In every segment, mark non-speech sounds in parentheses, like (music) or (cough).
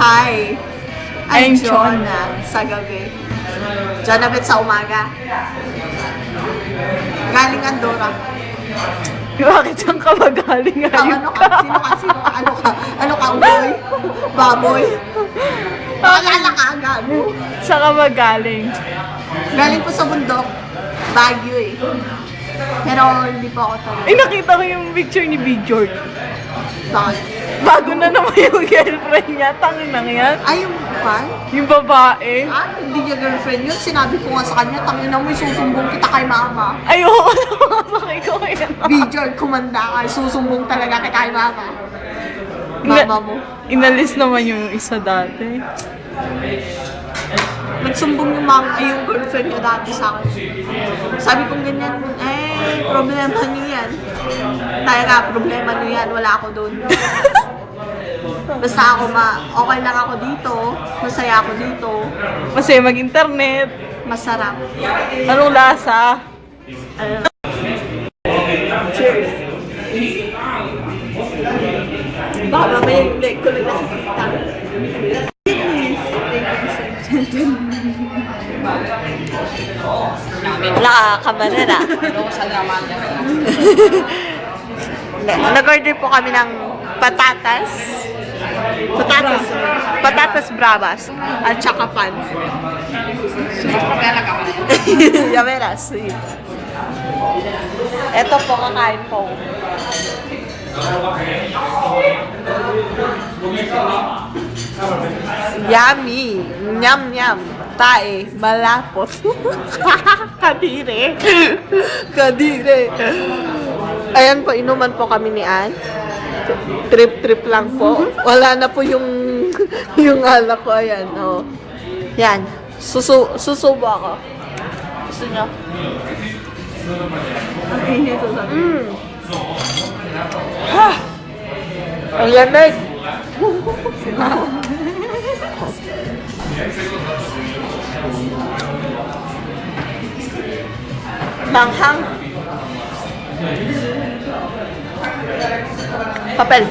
Hi. I'm I'm John. Jonah sa gabi. Jonabet sa umaga. Galing Andorra. (laughs) Bakit saan ka magaling Ikaw, ngayon ano ka? Sino ka? Sino ka? Ano ka? Ano ka? Boy? Baboy? (laughs) Paalala ka agad. Saan ka magaling? Galing po sa bundok. Baguio eh. Pero hindi pa ako talaga. Ay, nakita ko yung picture ni B. George. Bakit? Bago na naman yung girlfriend niya. Tangin na yan. Ay, yung pan? Yung babae. Ah, hindi niya girlfriend yun. Sinabi ko nga sa kanya, tangin na mo, isusumbong kita kay mama. Ay, oo. (laughs) Nakasakay ko kaya. Bjorn, kumanda ka. Susumbong talaga kita kay mama. Mama mo. Inalis naman yung isa dati. Nagsumbong yung mama, ay yung girlfriend niya dati sa akin. Sabi kong ganyan, eh, problema niyo yan. Talaga, problema niyo yan. Wala ako doon. (laughs) Basta ako ma, okay lang ako dito. Masaya ako dito. Kasi mag-internet. Masarap. Anong lasa? Ano? Cheers. Baka mamaya yung leg ko lang nakikita. Wala ka, kamanera. (laughs) Nag-order po kami ng patatas. Patatas. Patatas bravas. At saka pan. (laughs) Yameras. Ito po, kakain po. Yummy! Nyam nyam! Tae, malapot. (laughs) Kadire. Kadire. Ayan po, inuman po kami ni Ann. Trip-trip lang po. Wala na po yung (laughs) yung alak ko. Ayan, oh. Yan. Susu susubo ako. Gusto niyo? Mm. Ha! Ang lamig! (laughs) Manghang. Papel. (laughs)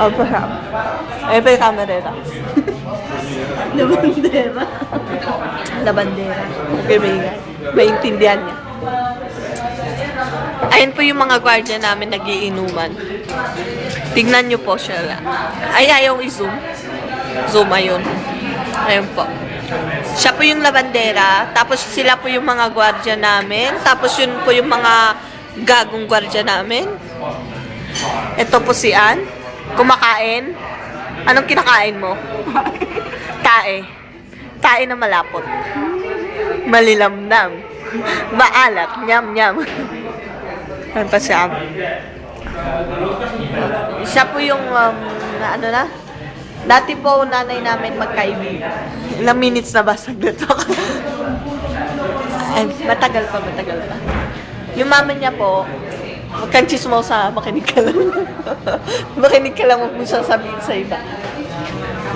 Oh, pa Ay, pa yung kamerera. (laughs) Labandera. Labandera. Kaibigan. Maintindihan niya. Ayun po yung mga gwardiya namin nagiinuman. Tignan niyo po siya. Ay, ayaw i-zoom. Zoom, ayun. Ayun po. Siya po yung labandera. Tapos sila po yung mga gwardiya namin. Tapos yun po yung mga gagong gwardiya namin. Ito po si Ann. Kumakain. Anong kinakain mo? (laughs) Tae. Tae na malapot. Malilamnam. Maalat. Nyam, nyam. Ano pa siya? Siya po yung, um, na, ano na? Dati po, nanay namin magkaibigan. Ilang minutes na ba? Saglit ako. Ay, matagal pa, matagal pa. Yung mama niya po, Huwag kang chismosa, makinig ka lang. (laughs) makinig ka lang, huwag mo sasabihin sa iba.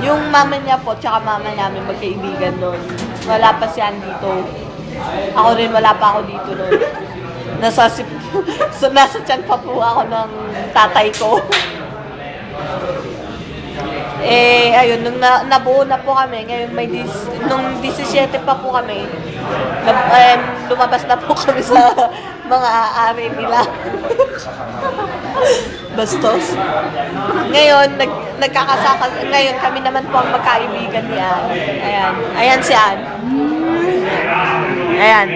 Yung mama niya po, tsaka mama namin magkaibigan noon. Wala pa siya dito. Ako rin, wala pa ako dito noon. Nasa, (laughs) so, nasa tiyan pa po ako ng tatay ko. (laughs) Eh, ayun, nung na, nabuo na po kami, ngayon may dis, nung 17 pa po kami, na, eh, lumabas na po (laughs) kami sa mga aari nila. Bastos. Ngayon, nag, nagkakasaka, ngayon kami naman po ang magkaibigan ni Ann. Ayan. Ayan si Ann. Ayan.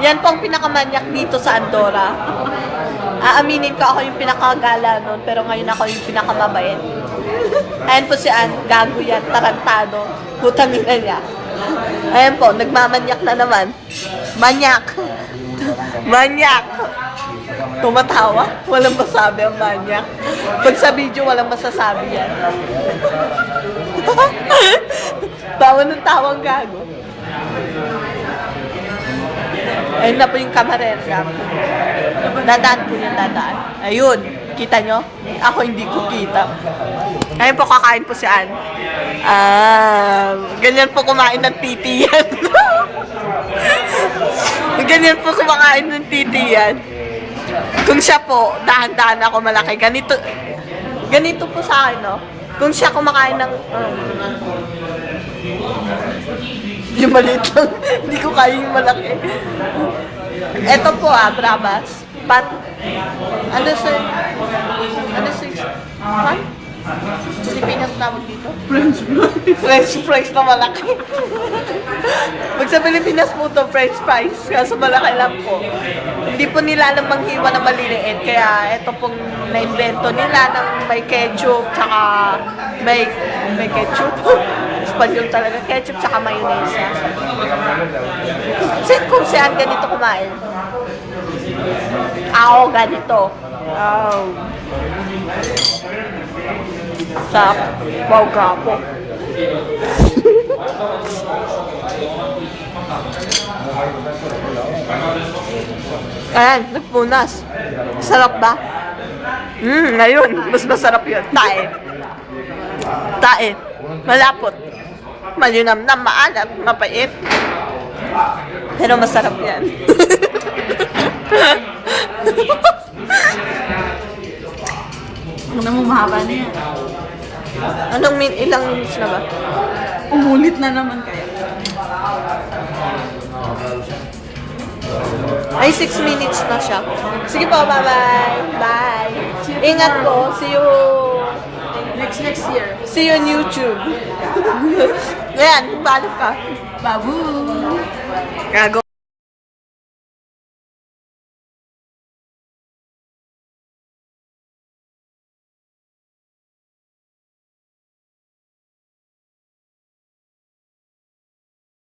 Yan po ang pinakamanyak dito sa Andorra. Aaminin ko ako yung pinakagala noon, pero ngayon ako yung pinakamabait. Ayan po si Ann, gago yan, tarantado. Putang ina niya. Ayan po, nagmamanyak na naman. Manyak. Manyak. Tumatawa. Walang masabi ang manyak. Pag sa video, walang masasabi yan. (laughs) tawa ng tawang gago. Ayun na po yung kamarera. Dadaan po yung dadaan. Ayun. Kita nyo? Ako hindi ko kita. Ayun po, kakain po si Ann. Ah, ganyan po kumain ng titi yan. (laughs) Ganyan po kumakain ng titi yan. Kung siya po, dahan-dahan ako malaki. Ganito, ganito po sa akin, no? Kung siya kumakain ng... Um, yung maliit lang. (laughs) Hindi ko kaya yung malaki. Ito po ah, Brabas. Pat... Ano sa... Ano sa... Pan? Pilipinas tawag dito? French fries. French fries na malaki. Pag sa Pilipinas po to French fries, kaso malaki lang po. Hindi po nila alam manghiwa na maliliit, kaya ito pong na-invento nila ng may ketchup, tsaka may, may ketchup. (laughs) Espanyol talaga, ketchup tsaka mayonnaise. Kasi kung saan ganito kumain. Ako ganito. Oh. Sa wow gapo. (laughs) Ayan, nagpunas. Sarap ba? Hmm, ngayon, mas masarap yun. Tae. Tae. Malapot. Malinamnam, maalat, mapait. Pero masarap yan. (laughs) Ano mo, mahaba na yan. Anong min ilang minutes na ba? Umulit na naman kayo. Ay, 6 minutes na siya. Sige po, bye-bye. Bye. Ingat po. See you. Next, next year. See you on YouTube. (laughs) Ayan, paano ka? Babu! Gago